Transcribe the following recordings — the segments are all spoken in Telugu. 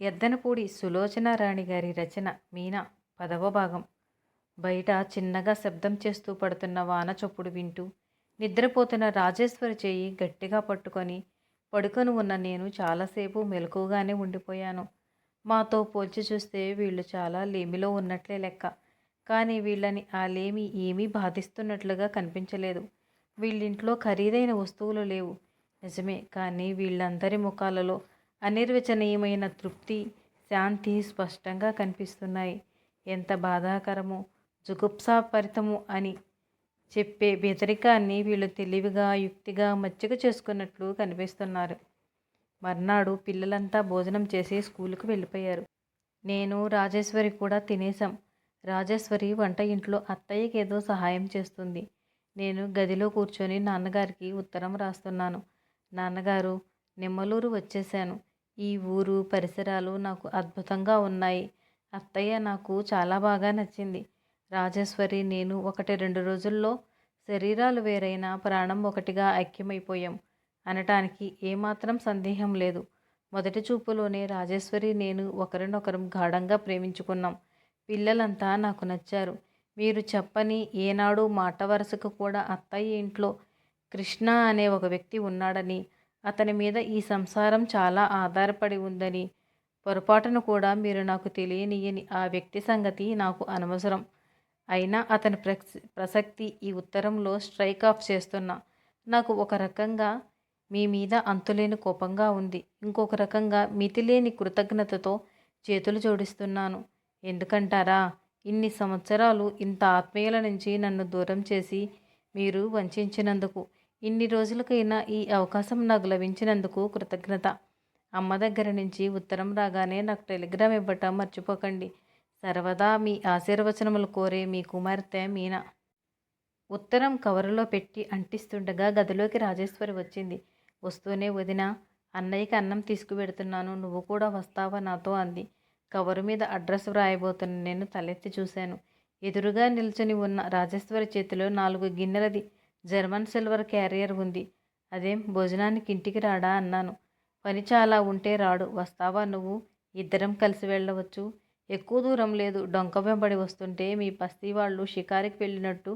ఎద్దనపూడి సులోచన రాణి గారి రచన మీనా పదవ భాగం. బయట చిన్నగా శబ్దం చేస్తూ పడుతున్న వాన చప్పుడు వింటూ నిద్రపోతున్న రాజేశ్వరి చేయి గట్టిగా పట్టుకొని పడుకొని ఉన్న నేను చాలాసేపు మెలకుగానే ఉండిపోయాను. మాతో పోల్చి చూస్తే వీళ్ళు చాలా లేమిలో ఉన్నట్లే లెక్క. కానీ వీళ్ళని ఆ లేమి ఏమీ బాధిస్తున్నట్లుగా కనిపించలేదు. వీళ్ళింట్లో ఖరీదైన వస్తువులు లేవు. నిజమే కానీ వీళ్ళందరి ముఖాలలో అనిర్వచనీయమైన తృప్తి శాంతి స్పష్టంగా కనిపిస్తున్నాయి. ఎంత బాధాకరము జుగుప్సాపరితము అని చెప్పే బెదరికాన్ని వీళ్ళు తెలివిగా యుక్తిగా మచ్చిక చేసుకున్నట్లు కనిపిస్తున్నారు. మర్నాడు పిల్లలంతా భోజనం చేసి స్కూలుకు వెళ్ళిపోయారు. నేను రాజేశ్వరి కూడా తినేశాం. రాజేశ్వరి వంట ఇంట్లో అత్తయ్యకి ఏదో సహాయం చేస్తుంది. నేను గదిలో కూర్చొని నాన్నగారికి ఉత్తరం రాస్తున్నాను. నాన్నగారు నిమ్మలూరు వచ్చేశాను. ఈ ఊరు పరిసరాలు నాకు అద్భుతంగా ఉన్నాయి. అత్తయ్య నాకు చాలా బాగా నచ్చింది. రాజేశ్వరి నేను ఒకటి రెండు రోజుల్లో శరీరాలు వేరైనా ప్రాణం ఒకటిగా ఐక్యమైపోయాం అనటానికి ఏమాత్రం సందేహం లేదు. మొదటి చూపులోనే రాజేశ్వరి నేను ఒకరినొకరం గాఢంగా ప్రేమించుకున్నాం. పిల్లలంతా నాకు నచ్చారు. మీరు చెప్పని ఏనాడు మాట వరుసకు కూడా అత్తయ్య ఇంట్లో కృష్ణ అనే ఒక వ్యక్తి ఉన్నాడని అతని మీద ఈ సంసారం చాలా ఆధారపడి ఉందని పొరపాటును కూడా మీరు నాకు తెలియనియని ఆ వ్యక్తి సంగతి నాకు అనవసరం. అయినా అతని ప్రసక్తి ఈ ఉత్తరంలో స్ట్రైక్ ఆఫ్ చేస్తున్నా. నాకు ఒక రకంగా మీ మీద అంతులేని కోపంగా ఉంది. ఇంకొక రకంగా మితిలేని కృతజ్ఞతతో చేతులు జోడిస్తున్నాను. ఎందుకంటారా? ఇన్ని సంవత్సరాలు ఇంత ఆత్మీయుల నుంచి నన్ను దూరం చేసి మీరు వంచినందుకు ఇన్ని రోజులకైనా ఈ అవకాశం నాకు లభించినందుకు కృతజ్ఞత. అమ్మ దగ్గర నుంచి ఉత్తరం రాగానే నాకు టెలిగ్రామ్ ఇవ్వటం మర్చిపోకండి. సర్వదా మీ ఆశీర్వచనములు కోరే మీ కుమార్తె మీనా. ఉత్తరం కవరులో పెట్టి అంటిస్తుండగా గదిలోకి రాజేశ్వరి వచ్చింది. వస్తూనే వదిన అన్నయ్యకి అన్నం తీసుకువెడుతున్నాను నువ్వు కూడా వస్తావా నాతో? అంది. కవరు మీద అడ్రస్ వ్రాయబోతున్న నేను తలెత్తి చూశాను. ఎదురుగా నిల్చుని ఉన్న రాజేశ్వరి చేతిలో నాలుగు గిన్నెలది జర్మన్ సిల్వర్ క్యారియర్ ఉంది. అదేం భోజనానికి ఇంటికి రాడా అన్నాను. పని చాలా ఉంటే రాడు. వస్తావా నువ్వు? ఇద్దరం కలిసి వెళ్ళవచ్చు. ఎక్కువ దూరం లేదు. డొంక వెంబడి వస్తుంటే మీ పస్తీ వాళ్ళు షికారికి వెళ్ళినట్టు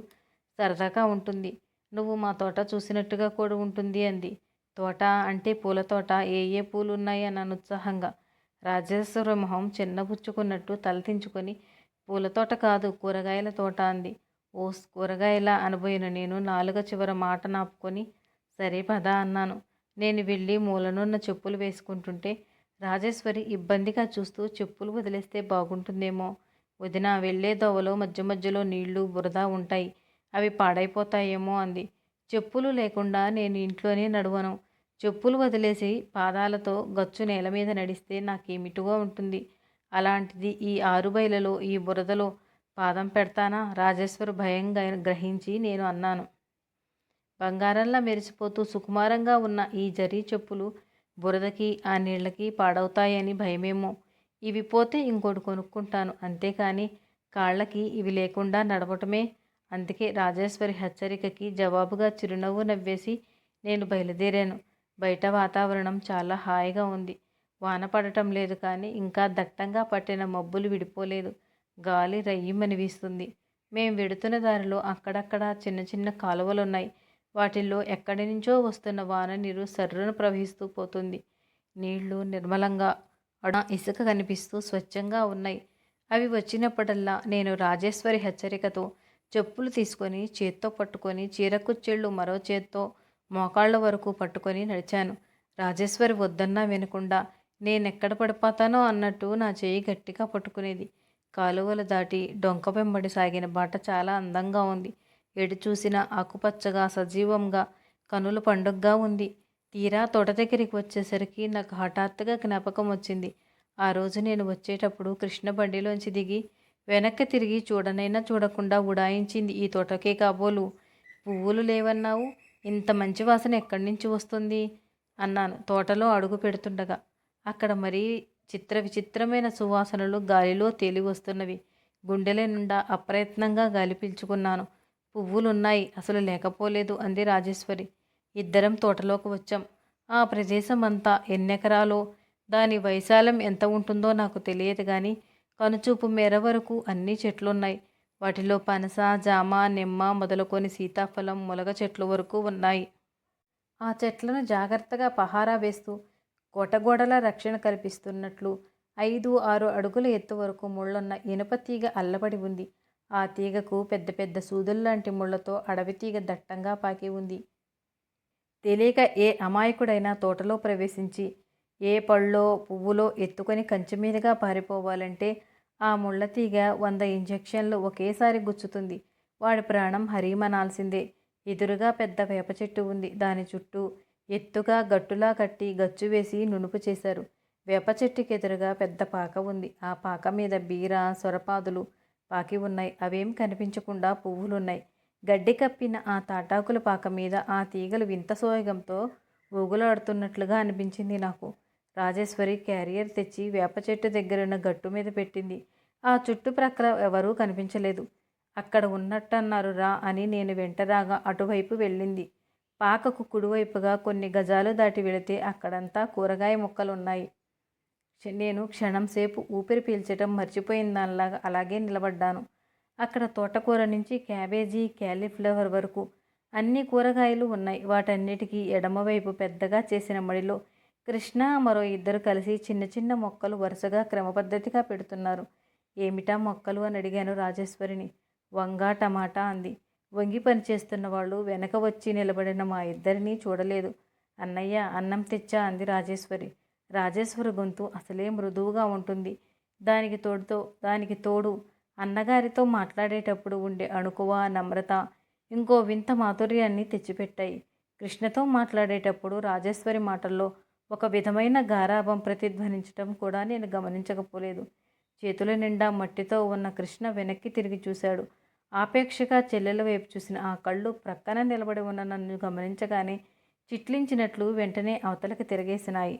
సరదాగా ఉంటుంది. నువ్వు మా తోట చూసినట్టుగా కూడా ఉంటుంది అంది. తోట అంటే పూల తోట. ఏ ఏ పూలు ఉన్నాయి అన్నాను ఉత్సాహంగా రాజేశ్వర మొహం చిన్నపుచ్చుకున్నట్టు తలదించుకొని పూల తోట కాదు కూరగాయల తోట అంది. ఓ కూరగాయల అనబోయిన నేను నాలుగ చివర మాట నాపుకొని సరే పద అన్నాను. నేను వెళ్ళి మూలనున్న చెప్పులు వేసుకుంటుంటే రాజేశ్వరి ఇబ్బందిగా చూస్తూ చెప్పులు వదిలేస్తే బాగుంటుందేమో. వదిన వెళ్ళే దోవలో మధ్య మధ్యలో నీళ్ళు బురద ఉంటాయి. అవి పాడైపోతాయేమో అంది. చెప్పులు లేకుండా నేను ఇంట్లోనే నడవను. చెప్పులు వదిలేసి పాదాలతో గచ్చు నేల మీద నడిస్తే నాకేమిటిగా ఉంటుంది? అలాంటిది ఈ ఆరుబయలలో ఈ బురదలో పాదం పెడతానా? రాజేశ్వర్ భయంగా గ్రహించి నేను అన్నాను. బంగారంలా మెరిసిపోతూ సుకుమారంగా ఉన్న ఈ జరీ చెప్పులు బురదకి ఆ నీళ్ళకి పాడవుతాయని భయమేమో. ఇవి పోతే ఇంకోటి కొనుక్కుంటాను. అంతేకాని కాళ్ళకి ఇవి లేకుండా నడవటమే. అందుకే రాజేశ్వరి హెచ్చరికకి జవాబుగా చిరునవ్వు నవ్వేసి నేను బయలుదేరాను. బయట వాతావరణం చాలా హాయిగా ఉంది. వాన పడటం లేదు కానీ ఇంకా దట్టంగా పట్టిన మబ్బులు విడిపోలేదు. గాలి రయ్యమని వీస్తుంది మేము వెడుతున్న దారిలో అక్కడక్కడ చిన్న చిన్న కాలువలున్నాయి. వాటిల్లో ఎక్కడి నుంచో వస్తున్న వాన నీరు సర్రున ప్రవహిస్తూ పోతుంది. నీళ్ళు నిర్మలంగా అడ ఇసుక కనిపిస్తూ స్వచ్ఛంగా ఉన్నాయి. అవి వచ్చినప్పుడల్లా నేను రాజేశ్వరి హెచ్చరికతో చెప్పులు తీసుకొని చేత్తో పట్టుకొని చీరకుచ్చెళ్ళు మరో చేత్తో మోకాళ్ళ వరకు పట్టుకొని నడిచాను. రాజేశ్వరి వద్దన్నా వినకుండా నేనెక్కడ పడిపోతానో అన్నట్టు నా చేయి గట్టిగా పట్టుకునేది. కాలువలు దాటి డొంక వెంబడి సాగిన బాట చాలా అందంగా ఉంది. ఎటు చూసినా ఆకుపచ్చగా సజీవంగా కనుల పండుగగా ఉంది. తీరా తోట దగ్గరికి వచ్చేసరికి నాకు హఠాత్తుగా జ్ఞాపకం వచ్చింది. ఆ రోజు నేను వచ్చేటప్పుడు కృష్ణ బండిలోంచి దిగి వెనక్కి తిరిగి చూడనైనా చూడకుండా ఉడాయించింది ఈ తోటకే కాబోలు. పువ్వులు లేవన్నావు. ఇంత మంచి వాసన ఎక్కడి నుంచి వస్తుంది? అన్నాను తోటలో అడుగు పెడుతుండగా. అక్కడ మరీ చిత్ర విచిత్రమైన సువాసనలు గాలిలో తేలి వస్తున్నవి గుండెల నిండా అప్రయత్నంగా గాలి పీల్చుకున్నాను. పువ్వులున్నాయి అసలు లేకపోలేదు అంది రాజేశ్వరి. ఇద్దరం తోటలోకి వచ్చాం. ఆ ప్రదేశం అంతా ఎన్నెకరాలో దాని వైశాల్యం ఎంత ఉంటుందో నాకు తెలియదు కానీ కనుచూపు మేర వరకు అన్ని చెట్లున్నాయి. వాటిలో పనస జామ నిమ్మ మొదలుకొని సీతాఫలం ములగ చెట్లు వరకు ఉన్నాయి. ఆ చెట్లను జాగ్రత్తగా పహారా వేస్తూ కోటగోడల రక్షణ కల్పిస్తున్నట్లు ఐదు ఆరు అడుగుల ఎత్తు వరకు ముళ్ళున్న ఇనుప తీగ అల్లబడి ఉంది. ఆ తీగకు పెద్ద పెద్ద సూదుల్లాంటి ముళ్ళతో అడవి తీగ దట్టంగా పాకి ఉంది. తెలియక ఏ అమాయకుడైనా తోటలో ప్రవేశించి ఏ పళ్ళో పువ్వులో ఎత్తుకొని కంచె మీదుగా పారిపోవాలంటే ఆ ముళ్ళ తీగ వంద ఇంజెక్షన్లు ఒకేసారి గుచ్చుతుంది. వాడి ప్రాణం హరీమనాల్సిందే. ఎదురుగా పెద్ద వేప చెట్టు ఉంది. దాని చుట్టూ ఎత్తుగా గట్టులా కట్టి గచ్చు వేసి నునుపు చేశారు. వేప చెట్టుకి ఎదురుగా పెద్ద పాక ఉంది. ఆ పాక మీద బీర సొరపాదులు పాకి ఉన్నాయి. అవేం కనిపించకుండా పువ్వులున్నాయి. గడ్డి కప్పిన ఆ తాటాకుల పాక మీద ఆ తీగలు వింత సోయగంతో ఊగులాడుతున్నట్లుగా అనిపించింది నాకు. రాజేశ్వరి క్యారియర్ తెచ్చి వేప చెట్టు దగ్గరున్న గట్టు మీద పెట్టింది. ఆ చుట్టుప్రక్కల ఎవరూ కనిపించలేదు. అక్కడ ఉన్నట్టన్నారు రా అని నేను వెంటరాగా అటువైపు వెళ్ళింది. పాకకు కుడివైపుగా కొన్ని గజాలు దాటి వెళితే అక్కడంతా కూరగాయ మొక్కలున్నాయి. నేను క్షణం సేపు ఊపిరి పీల్చటం మర్చిపోయిన దానిలాగా అలాగే నిలబడ్డాను. అక్కడ తోటకూర నుంచి క్యాబేజీ క్యాలీఫ్లవర్ వరకు అన్ని కూరగాయలు ఉన్నాయి. వాటన్నిటికీ ఎడమవైపు పెద్దగా చేసిన మడిలో కృష్ణ మరో ఇద్దరు కలిసి చిన్న చిన్న మొక్కలు వరుసగా క్రమపద్ధతిగా పెడుతున్నారు. ఏమిటా మొక్కలు అని అడిగాను రాజేశ్వరిని. వంగ టమాటా అంది. వంగి పనిచేస్తున్న వాళ్ళు వెనక వచ్చి నిలబడిన మా ఇద్దరినీ చూడలేదు. అన్నయ్య అన్నం తెచ్చా? అంది రాజేశ్వరి. రాజేశ్వరి గొంతు అసలే మృదువుగా ఉంటుంది. దానికి తోడుతో దానికి తోడు అన్నగారితో మాట్లాడేటప్పుడు ఉండే అణుకువ నమ్రత ఇంకో వింత మాధుర్యాన్ని తెచ్చిపెట్టాయి. కృష్ణతో మాట్లాడేటప్పుడు రాజేశ్వరి మాటల్లో ఒక విధమైన గారాభం ప్రతిధ్వనించటం కూడా నేను గమనించకపోలేదు. చేతుల నిండా మట్టితో ఉన్న కృష్ణ వెనక్కి తిరిగి చూశాడు. ఆపేక్షగా చెల్లెల వైపు చూసిన ఆ కళ్ళు ప్రక్కన నిలబడి ఉన్న నన్ను గమనించగానే చిట్లించినట్లు వెంటనే అవతలకి తిరిగేసినాయి.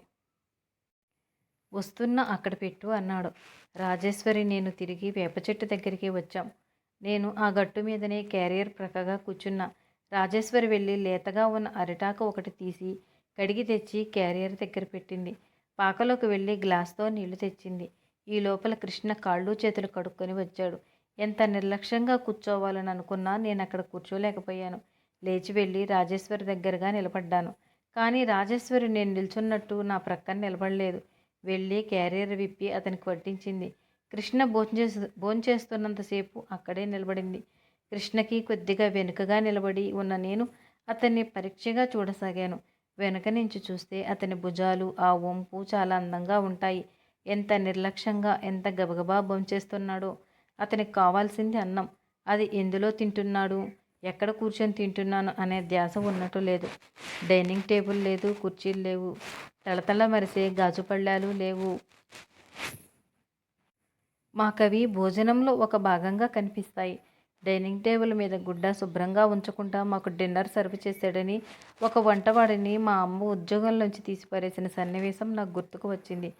వస్తున్న అక్కడ పెట్టు అన్నాడు. రాజేశ్వరి నేను తిరిగి వేప చెట్టు దగ్గరికి వచ్చాం. నేను ఆ గట్టు మీదనే క్యారియర్ ప్రక్కగా కూర్చున్నా. రాజేశ్వరి వెళ్ళి లేతగా ఉన్న అరిటాకు ఒకటి తీసి కడిగి తెచ్చి క్యారియర్ దగ్గర పెట్టింది. పాకలోకి వెళ్ళి గ్లాస్తో నీళ్ళు తెచ్చింది. ఈ లోపల కృష్ణ కాళ్ళు చేతులు కడుక్కొని వచ్చాడు. ఎంత నిర్లక్ష్యంగా కూర్చోవాలని అనుకున్నా నేను అక్కడ కూర్చోలేకపోయాను. లేచి వెళ్ళి రాజేశ్వరి దగ్గరగా నిలబడ్డాను. కానీ రాజేశ్వరి నేను నిల్చున్నట్టు నా ప్రక్కన నిలబడలేదు. వెళ్ళి క్యారియర్ విప్పి అతనికి వడ్డించింది. కృష్ణ భోంచేస్తు భోంచేస్తున్నంతసేపు అక్కడే నిలబడింది. కృష్ణకి కొద్దిగా వెనుకగా నిలబడి ఉన్న నేను అతన్ని పరీక్షగా చూడసాగాను. వెనుక నుంచి చూస్తే అతని భుజాలు ఆ వంపు చాలా అందంగా ఉంటాయి. ఎంత నిర్లక్ష్యంగా ఎంత గబగబా భోంచేస్తున్నాడో. అతనికి కావాల్సింది అన్నం. అది ఎందులో తింటున్నాడు? ఎక్కడ కూర్చొని తింటున్నాను అనే ధ్యాస ఉన్నట్టు లేదు. డైనింగ్ టేబుల్ లేదు కుర్చీలు లేవు. తలతల మరిసే గాజు పళ్ళాలు లేవు. మాకవి భోజనంలో ఒక భాగంగా కనిపిస్తాయి. డైనింగ్ టేబుల్ మీద గుడ్డ శుభ్రంగా ఉంచకుండా మాకు డిన్నర్ సర్వ్ చేశాడని ఒక వంటవాడిని మా అమ్మ ఉద్యోగంలోంచి తీసిపారేసిన సన్నివేశం నాకు గుర్తుకు వచ్చింది.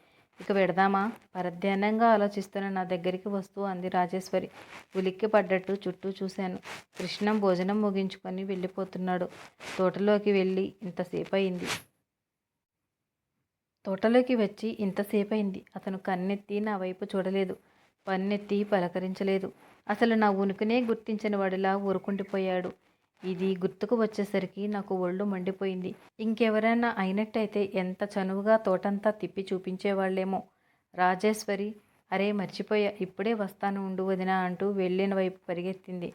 ఇక పెడదామా? పరధ్యానంగా ఆలోచిస్తున్న నా దగ్గరికి వస్తూ అంది రాజేశ్వరి. ఉలిక్కి పడ్డట్టు చుట్టూ చూశాను. కృష్ణం భోజనం ముగించుకొని వెళ్ళిపోతున్నాడు. తోటలోకి వెళ్ళి ఇంతసేపు అయింది తోటలోకి వచ్చి ఇంతసేపు అయింది అతను కన్నెత్తి నా వైపు చూడలేదు. పన్నెత్తి పలకరించలేదు. అసలు నా ఉనికినే గుర్తించిన వాడిలా ఊరుకుండిపోయాడు. ఇది గుర్తుకు వచ్చేసరికి నాకు ఒళ్ళు మండిపోయింది. ఇంకెవరైనా అయినట్టయితే ఎంత చనువుగా తోటంతా తిప్పి చూపించేవాళ్ళేమో. రాజేశ్వరి అరే మర్చిపోయా ఇప్పుడే వస్తాను ఉండు వదినా అంటూ వెళ్ళిన వైపు పరిగెత్తింది.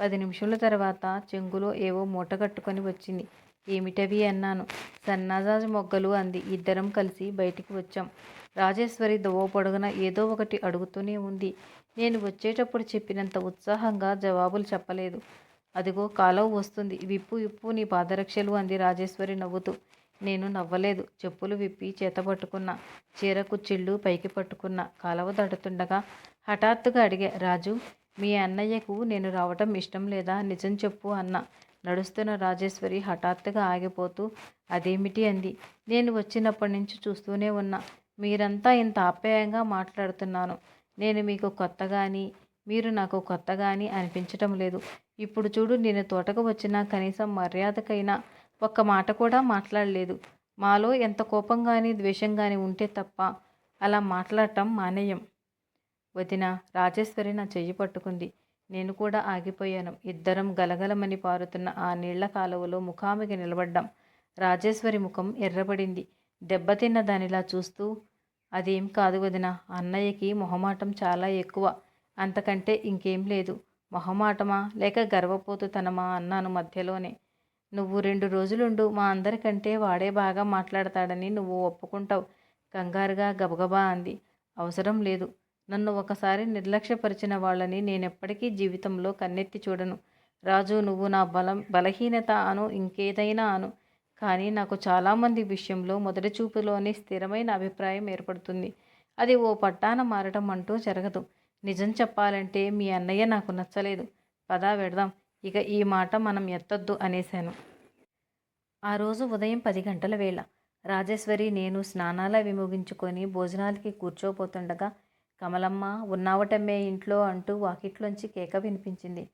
పది నిమిషాల తర్వాత చెంగులో ఏవో మూటగట్టుకొని వచ్చింది. ఏమిటవి అన్నాను. సన్నాజాజు మొగ్గలు అంది. ఇద్దరం కలిసి బయటికి వచ్చాం. రాజేశ్వరి దోవ పొడుగున ఏదో ఒకటి అడుగుతూనే ఉంది. నేను వచ్చేటప్పుడు చెప్పినంత ఉత్సాహంగా జవాబులు చెప్పలేదు. అదిగో కాలవ వస్తుంది. విప్పు విప్పు నీ పాదరక్షలు అంది రాజేశ్వరి నవ్వుతూ. నేను నవ్వలేదు. చెప్పులు విప్పి చేత పట్టుకున్నా. చీర కుచ్చిళ్ళు పైకి పట్టుకున్నా. కాలవ దాటుతుండగా హఠాత్తుగా అడిగా రాజు మీ అన్నయ్యకు నేను రావటం ఇష్టం లేదా? నిజం చెప్పు అన్న. నడుస్తున్న రాజేశ్వరి హఠాత్తుగా ఆగిపోతూ అదేమిటి అంది. నేను వచ్చినప్పటి నుంచి చూస్తూనే ఉన్నా. మీరంతా ఇంత ఆప్యాయంగా మాట్లాడుతున్నాను. నేను మీకు కొత్తగాని మీరు నాకు కొత్తగాని అనిపించటం లేదు. ఇప్పుడు చూడు నేను తోటకు వచ్చినా కనీసం మర్యాదకైనా ఒక్క మాట కూడా మాట్లాడలేదు. మాలో ఎంత కోపం కానీ ద్వేషం కానీ ఉంటే తప్ప అలా మాట్లాడటం మానేయం. వదిన రాజేశ్వరి నా చెయ్యి పట్టుకుంది. నేను కూడా ఆగిపోయాను. ఇద్దరం గలగలమని పారుతున్న ఆ నీళ్ళ కాలువలో ముఖాముఖి నిలబడ్డాం. రాజేశ్వరి ముఖం ఎర్రబడింది. దెబ్బతిన్న దానిలా చూస్తూ అదేం కాదు వదిన అన్నయ్యకి మొహమాటం చాలా ఎక్కువ. అంతకంటే ఇంకేం లేదు. మొహమాటమా? లేక గర్వపోతుతనమా? అన్నాను మధ్యలోనే. నువ్వు రెండు రోజులుండు మా అందరికంటే వాడే బాగా మాట్లాడతాడని నువ్వు ఒప్పుకుంటావు. కంగారుగా గబగబా అంది. అవసరం లేదు. నన్ను ఒకసారి నిర్లక్ష్యపరిచిన వాళ్ళని నేనెప్పటికీ జీవితంలో కన్నెత్తి చూడను. రాజు నువ్వు నా బలం బలహీనత అను ఇంకేదైనా అను. కానీ నాకు చాలామంది విషయంలో మొదటి చూపులోనే స్థిరమైన అభిప్రాయం ఏర్పడుతుంది. అది ఓ పట్టాన మారటం అంటూ జరగదు. నిజం చెప్పాలంటే మీ అన్నయ్య నాకు నచ్చలేదు. పదా వెడదాం. ఇక ఈ మాట మనం ఎత్తొద్దు అనేశాను. ఆ రోజు ఉదయం పది గంటల వేళ. రాజేశ్వరి నేను స్నానాల విముగించుకొని భోజనాలకి కూర్చోపోతుండగా కమలమ్మ ఉన్నావటమ్మే ఇంట్లో అంటూ వాకిట్లోంచి కేక వినిపించింది.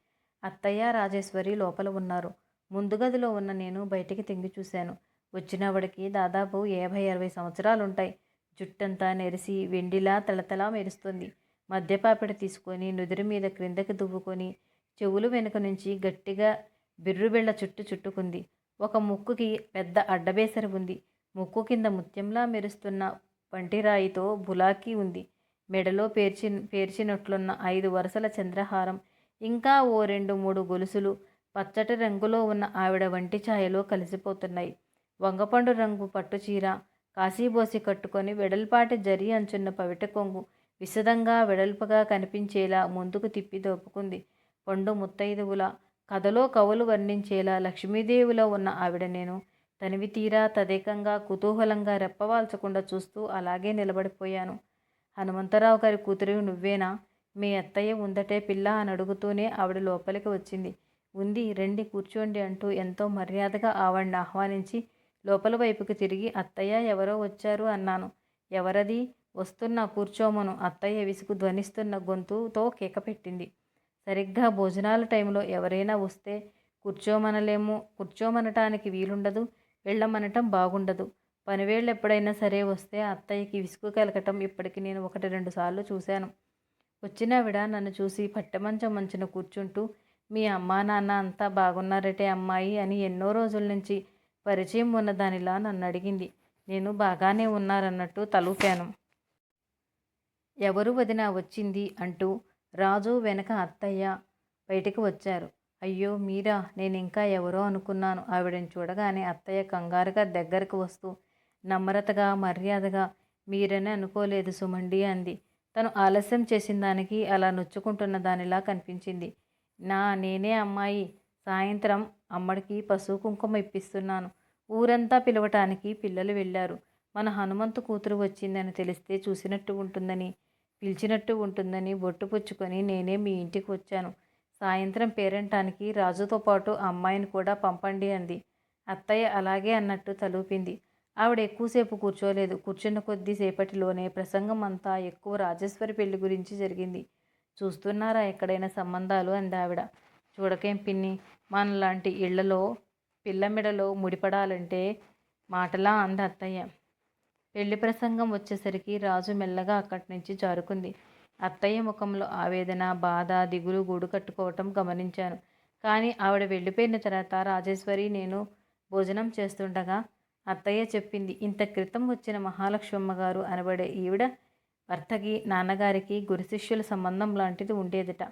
అత్తయ్య రాజేశ్వరి లోపల ఉన్నారు. ముందు గదిలో ఉన్న నేను బయటికి తింగి చూశాను. వచ్చినవాడికి దాదాపు యాభై అరవై సంవత్సరాలుంటాయి. జుట్టంతా నెరిసి వెండిలా తలతలా మెరుస్తుంది. మద్యపాపిడ తీసుకొని నుదిరి మీద క్రిందకి దువ్వుకొని చెవులు వెనుక నుంచి గట్టిగా బిర్రుబిళ్ళ చుట్టు చుట్టుకుంది. ఒక ముక్కుకి పెద్ద అడ్డబేసరి ఉంది. ముక్కు కింద ముత్యంలా మెరుస్తున్న పంటిరాయితో బులాకీ ఉంది. మెడలో పేర్చి పేర్చినట్లున్న ఐదు వరుసల చంద్రహారం ఇంకా ఓ రెండు మూడు గొలుసులు పచ్చటి రంగులో ఉన్న ఆవిడ వంటి ఛాయలో కలిసిపోతున్నాయి. వంగపండు రంగు పట్టుచీర కాశీబోసి కట్టుకొని వెడల్పాటి జరి అంచున్న పవిట కొంగు విశదంగా వెడల్పుగా కనిపించేలా ముందుకు తిప్పి దోపుకుంది. పండు ముత్తైదువుల కథలో కవులు వర్ణించేలా లక్ష్మీదేవిలో ఉన్న ఆవిడ నేను తనివి తీరా తదేకంగా కుతూహలంగా రెప్పవాల్చకుండా చూస్తూ అలాగే నిలబడిపోయాను. హనుమంతరావు గారి కూతురు నువ్వేనా? మీ అత్తయ్య ఉందటే పిల్ల అని అడుగుతూనే ఆవిడ లోపలికి వచ్చింది. ఉంది రండి కూర్చోండి అంటూ ఎంతో మర్యాదగా ఆవిడని ఆహ్వానించి లోపల వైపుకి తిరిగి అత్తయ్య ఎవరో వచ్చారు అన్నాను. ఎవరది? వస్తున్న కూర్చోమను. అత్తయ్య విసుగు ధ్వనిస్తున్న గొంతుతో కేకపెట్టింది. సరిగ్గా భోజనాల టైంలో ఎవరైనా వస్తే కూర్చోమనలేము. కూర్చోమనటానికి వీలుండదు. వెళ్ళమనటం బాగుండదు. పనివేళ్ళు ఎప్పుడైనా సరే వస్తే అత్తయ్యకి విసుగు కలగటం ఇప్పటికి నేను ఒకటి రెండు సార్లు చూశాను. వచ్చినావిడ నన్ను చూసి పట్టమంచం మంచున కూర్చుంటూ మీ అమ్మా నాన్న అంతా బాగున్నారటే అమ్మాయి అని ఎన్నో రోజుల నుంచి పరిచయం ఉన్నదానిలా నన్ను అడిగింది. నేను బాగానే ఉన్నారన్నట్టు తలూపాను. ఎవరు వదిన వచ్చింది అంటూ రాజు వెనక అత్తయ్య బయటికి వచ్చారు. అయ్యో మీరా నేను ఇంకా ఎవరో అనుకున్నాను. ఆవిడని చూడగానే అత్తయ్య కంగారుగా దగ్గరకు వస్తూ నమ్రతగా మర్యాదగా మీరని అనుకోలేదు సుమండి అంది. తను ఆలస్యం చేసిన దానికి అలా నొచ్చుకుంటున్న దానిలా కనిపించింది. నా నేనే అమ్మాయి. సాయంత్రం అమ్మడికి పశువు కుంకుమ ఇప్పిస్తున్నాను. ఊరంతా పిలవటానికి పిల్లలు వెళ్ళారు. మన హనుమంతు కూతురు వచ్చిందని తెలిస్తే చూసినట్టు ఉంటుందని పిలిచినట్టు ఉంటుందని బొట్టు పుచ్చుకొని నేనే మీ ఇంటికి వచ్చాను. సాయంత్రం పేరంటానికి రాజుతో పాటు అమ్మాయిని కూడా పంపండి అంది. అత్తయ్య అలాగే అన్నట్టు తలూపింది. ఆవిడ ఎక్కువసేపు కూర్చోలేదు. కూర్చున్న కొద్దిసేపటిలోనే ప్రసంగం అంతా ఎక్కువ రాజేశ్వరి పెళ్ళి గురించి జరిగింది. చూస్తున్నారా ఎక్కడైనా సంబంధాలు అంది ఆవిడ. చూడకేం పిన్ని మనలాంటి ఇళ్ళలో పిల్లమిడలో ముడిపడాలంటే మాటలా అంది అత్తయ్య. పెళ్ళి ప్రసంగం వచ్చేసరికి రాజు మెల్లగా అక్కడి నుంచి జారుకుంది. అత్తయ్య ముఖంలో ఆవేదన బాధ దిగులు గూడు కట్టుకోవటం గమనించాను. కానీ ఆవిడ వెళ్ళిపోయిన తర్వాత రాజేశ్వరి నేను భోజనం చేస్తుండగా అత్తయ్య చెప్పింది ఇంత క్రితం వచ్చిన మహాలక్ష్మమ్మ గారు అనబడే ఈవిడ భర్తకి నాన్నగారికి గురుశిష్యుల సంబంధం లాంటిది ఉండేదిట.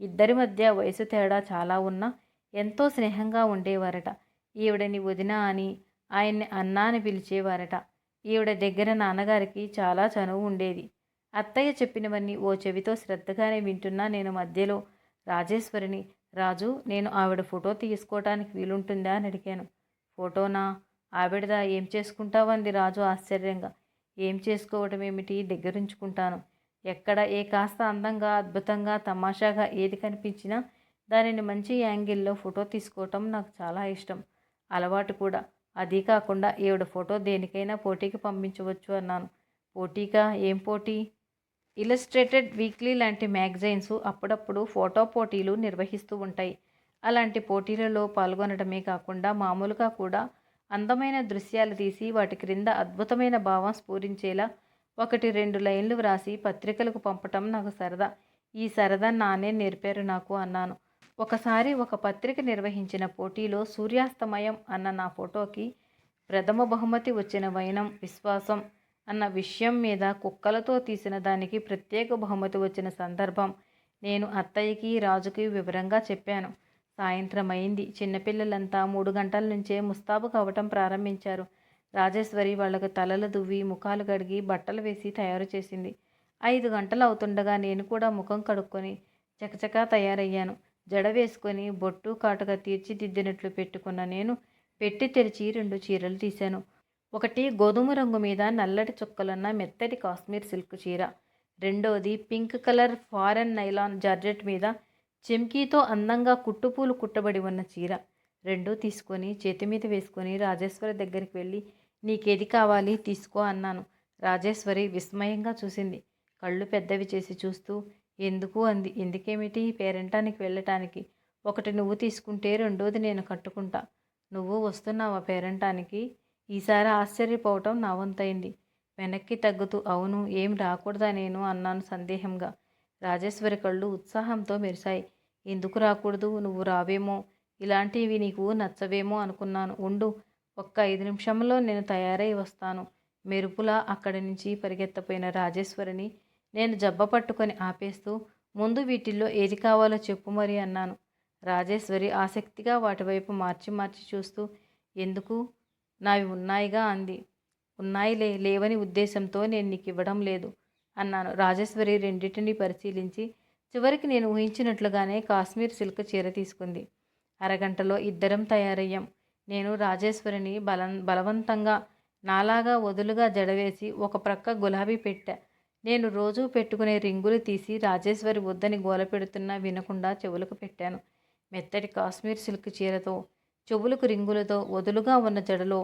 ఇద్దరి మధ్య వయసు తేడా చాలా ఉన్నా ఎంతో స్నేహంగా ఉండేవారట. ఈవిడని వదిన అని ఆయన్ని అన్నా అని పిలిచేవారట. ఈవిడ దగ్గర నాన్నగారికి చాలా చనువు ఉండేది. అత్తయ్య చెప్పినవన్నీ ఓ చెవితో శ్రద్ధగానే వింటున్నా నేను మధ్యలో. రాజేశ్వరిని రాజు నేను ఆవిడ ఫోటో తీసుకోవటానికి వీలుంటుందా అని అడిగాను. ఫోటోనా? ఆవిడదా? ఏం చేసుకుంటావంది రాజు ఆశ్చర్యంగా. ఏం చేసుకోవటం ఏమిటి? దగ్గరుంచుకుంటాను. ఎక్కడ? ఏ కాస్త అందంగా అద్భుతంగా తమాషాగా ఏది కనిపించినా దానిని మంచి యాంగిల్లో ఫోటో తీసుకోవటం నాకు చాలా ఇష్టం. అలవాటు కూడా. అది కాకుండా ఈవిడ ఫోటో దేనికైనా పోటీకి పంపించవచ్చు అన్నాను. పోటీగా ఏం పోటీ? ఇలస్ట్రేటెడ్ వీక్లీ లాంటి మ్యాగజైన్స్ అప్పుడప్పుడు ఫోటో పోటీలు నిర్వహిస్తూ ఉంటాయి. అలాంటి పోటీలలో పాల్గొనడమే కాకుండా మామూలుగా కూడా అందమైన దృశ్యాలు తీసి వాటి క్రింద అద్భుతమైన భావం స్ఫూరించేలా ఒకటి రెండు లైన్లు వ్రాసి పత్రికలకు పంపటం నాకు సరదా. ఈ సరదా నానే నేర్పారు నాకు అన్నాను. ఒకసారి ఒక పత్రిక నిర్వహించిన పోటీలో సూర్యాస్తమయం అన్న నా ఫోటోకి ప్రథమ బహుమతి వచ్చిన వైనం విశ్వాసం అన్న విషయం మీద కుక్కలతో తీసిన దానికి ప్రత్యేక బహుమతి వచ్చిన సందర్భం నేను అత్తయ్యకి రాజుకి వివరంగా చెప్పాను. సాయంత్రం అయింది చిన్నపిల్లలంతా మూడు గంటల నుంచే ముస్తాబు కావటం ప్రారంభించారు. రాజేశ్వరి వాళ్ళకు తలలు దువ్వి ముఖాలు కడిగి బట్టలు వేసి తయారు చేసింది. ఐదు గంటలు అవుతుండగా నేను కూడా ముఖం కడుక్కొని చకచకా తయారయ్యాను. జడ వేసుకొని బొట్టు కాటుగా తీర్చిదిద్దినట్లు పెట్టుకున్న నేను పెట్టి తెరిచి రెండు చీరలు తీశాను. ఒకటి గోధుమ రంగు మీద నల్లటి చుక్కలున్న మెత్తటి కాశ్మీర్ సిల్క్ చీర. రెండోది pink colour foreign nylon georgette మీద చెమ్కీతో అందంగా కుట్టుపూలు కుట్టబడి ఉన్న చీర. రెండు తీసుకొని చేతి మీద వేసుకొని రాజేశ్వరి దగ్గరికి వెళ్ళి నీకేది కావాలి తీసుకో అన్నాను. రాజేశ్వరి విస్మయంగా చూసింది. కళ్ళు పెద్దవి చేసి చూస్తూ ఎందుకు అంది. ఎందుకేమిటి? పేరెంటానికి వెళ్ళటానికి. ఒకటి నువ్వు తీసుకుంటే రెండోది నేను కట్టుకుంటా. నువ్వు వస్తున్నావా పేరెంటానికి? ఈసారి ఆశ్చర్యపోవటం నా వంతైంది. వెనక్కి తగ్గుతూ అవును ఏం రాకూడదా నేను? అన్నాను సందేహంగా. రాజేశ్వరి కళ్ళు ఉత్సాహంతో మెరిశాయి. ఎందుకు రాకూడదు? నువ్వు రావేమో? ఇలాంటివి నీకు నచ్చవేమో అనుకున్నాను. ఉండు ఒక్క ఐదు నిమిషంలో నేను తయారై వస్తాను. మెరుపులా అక్కడి నుంచి పరిగెత్తపోయిన రాజేశ్వరిని నేను జబ్బ పట్టుకొని ఆపేస్తూ ముందు వీటిల్లో ఏది కావాలో చెప్పు మరి అన్నాను. రాజేశ్వరి ఆసక్తిగా వాటివైపు మార్చి మార్చి చూస్తూ ఎందుకు? నావి ఉన్నాయిగా అంది. ఉన్నాయిలే లేవని ఉద్దేశంతో నేను నీకు ఇవ్వడం లేదు అన్నాను. రాజేశ్వరి రెండింటిని పరిశీలించి చివరికి నేను ఊహించినట్లుగానే కాశ్మీర్ సిల్క్ చీర తీసుకుంది. అరగంటలో ఇద్దరం తయారయ్యాం. నేను రాజేశ్వరిని బలం బలవంతంగా నాలాగా వదులుగా జడవేసి ఒక ప్రక్క గులాబీ పెట్టా. నేను రోజూ పెట్టుకునే రింగులు తీసి రాజేశ్వరి వద్దని గోల పెడుతున్నా వినకుండా చెవులకు పెట్టాను. మెత్తటి కాశ్మీర్ సిల్క్ చీరతో చెవులకు రింగులతో వదులుగా ఉన్న జడలో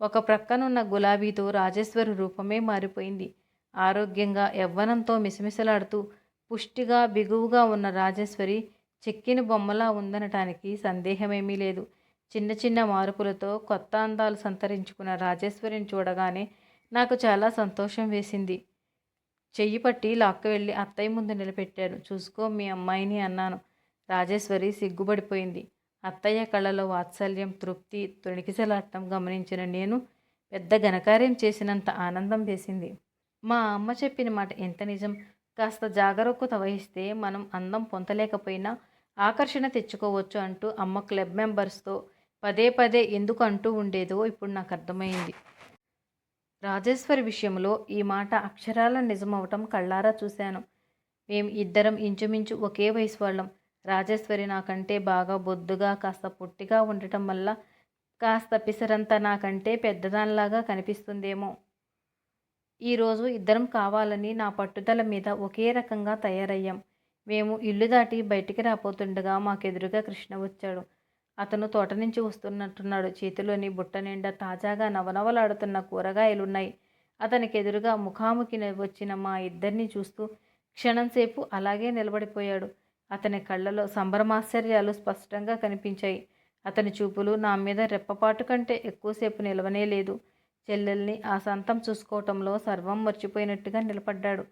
ఒక ప్రక్కనున్న గులాబీతో రాజేశ్వరి రూపమే మారిపోయింది. ఆరోగ్యంగా యవ్వనంతో మిసమిసలాడుతూ పుష్టిగా బిగువుగా ఉన్న రాజేశ్వరి చెక్కిన బొమ్మలా ఉందనటానికి సందేహమేమీ లేదు. చిన్న చిన్న మార్పులతో కొత్త అందాలు సంతరించుకున్న రాజేశ్వరిని చూడగానే నాకు చాలా సంతోషం వేసింది. చెయ్యి పట్టి లాక్క వెళ్ళి అత్తయ్య ముందు నిలబెట్టాను చూసుకో మీ అమ్మాయిని అన్నాను. రాజేశ్వరి సిగ్గుపడిపోయింది. అత్తయ్య కళ్ళలో వాత్సల్యం తృప్తి తొణికిసలాటం గమనించిన నేను పెద్ద ఘనకార్యం చేసినంత ఆనందం వేసింది. మా అమ్మ చెప్పిన మాట ఎంత నిజం? కాస్త జాగరూకత వహిస్తే మనం అందం పొందలేకపోయినా ఆకర్షణ తెచ్చుకోవచ్చు అంటూ అమ్మ క్లబ్ మెంబర్స్తో పదే పదే ఎందుకు అంటూ ఉండేదో ఇప్పుడు నాకు అర్థమైంది. రాజేశ్వరి విషయంలో ఈ మాట అక్షరాల నిజమవటం కళ్ళారా చూశాను. మేం ఇద్దరం ఇంచుమించు ఒకే వయసు వాళ్ళం రాజేశ్వరి నాకంటే బాగా బొద్దుగా కాస్త పొట్టిగా ఉండటం వల్ల కాస్త పిసరంతా నాకంటే పెద్దదానిలాగా కనిపిస్తుందేమో. ఈరోజు ఇద్దరం కావాలని నా పట్టుదల మీద ఒకే రకంగా తయారయ్యాం. మేము ఇల్లు దాటి బయటికి రాపోతుండగా మాకెదురుగా కృష్ణ వచ్చాడు. అతను తోట నుంచి వస్తున్నట్టున్నాడు. చేతిలోని బుట్ట నిండా తాజాగా నవనవలాడుతున్న కూరగాయలున్నాయి. అతనికి ఎదురుగా ముఖాముఖి వచ్చిన మా ఇద్దరిని చూస్తూ క్షణంసేపు అలాగే నిలబడిపోయాడు. అతని కళ్ళలో సంభ్రమాశ్చర్యాలు స్పష్టంగా కనిపించాయి. అతని చూపులు నా మీద రెప్పపాటు కంటే ఎక్కువసేపు నిలవనే లేదు. చెల్లెల్ని ఆ సంతం చూసుకోవటంలో సర్వం మర్చిపోయినట్టుగా నిలబడ్డాడు.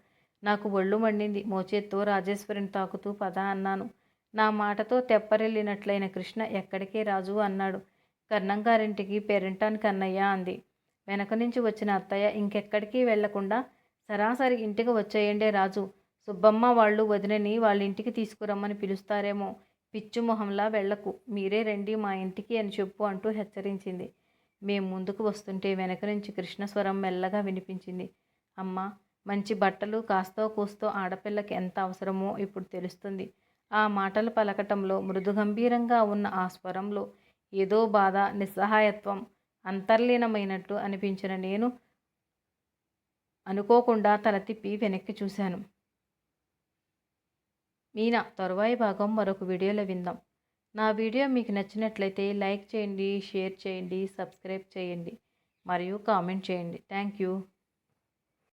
నాకు ఒళ్ళు మండింది. మోచేత్తో రాజేశ్వరిని తాకుతూ పద అన్నాను. నా మాటతో తెప్పరిల్లినట్లయిన కృష్ణ ఎక్కడికే రాజు అన్నాడు. కర్ణంగారింటికి పెరంటానికి అన్నయ్య అంది. వెనక నుంచి వచ్చిన అత్తయ్య ఇంకెక్కడికి వెళ్ళకుండా సరాసరి ఇంటికి వచ్చేయండే రాజు. సుబ్బమ్మ వాళ్ళు వదినని వాళ్ళ ఇంటికి తీసుకురమ్మని పిలుస్తారేమో. పిచ్చు మొహంలా వెళ్ళకు మీరే రండి మా ఇంటికి అని చెప్పు అంటూ హెచ్చరించింది. మేము ముందుకు వస్తుంటే వెనక నుంచి కృష్ణస్వరం మెల్లగా వినిపించింది. అమ్మ మంచి బట్టలు కాస్తో కూస్తో ఆడపిల్లకి ఎంత అవసరమో ఇప్పుడు తెలుస్తుంది. ఆ మాటలు పలకటంలో మృదుగంభీరంగా ఉన్న ఆ స్వరంలో ఏదో బాధ నిస్సహాయత్వం అంతర్లీనమైనట్టు అనిపించిన నేను అనుకోకుండా తల తిప్పి వెనక్కి చూశాను. మీనా తరువాయి భాగం మరొక వీడియోలో విందాం. నా వీడియో మీకు నచ్చినట్లయితే లైక్ చేయండి షేర్ చేయండి సబ్స్క్రైబ్ చేయండి మరియు కామెంట్ చేయండి. Thank you.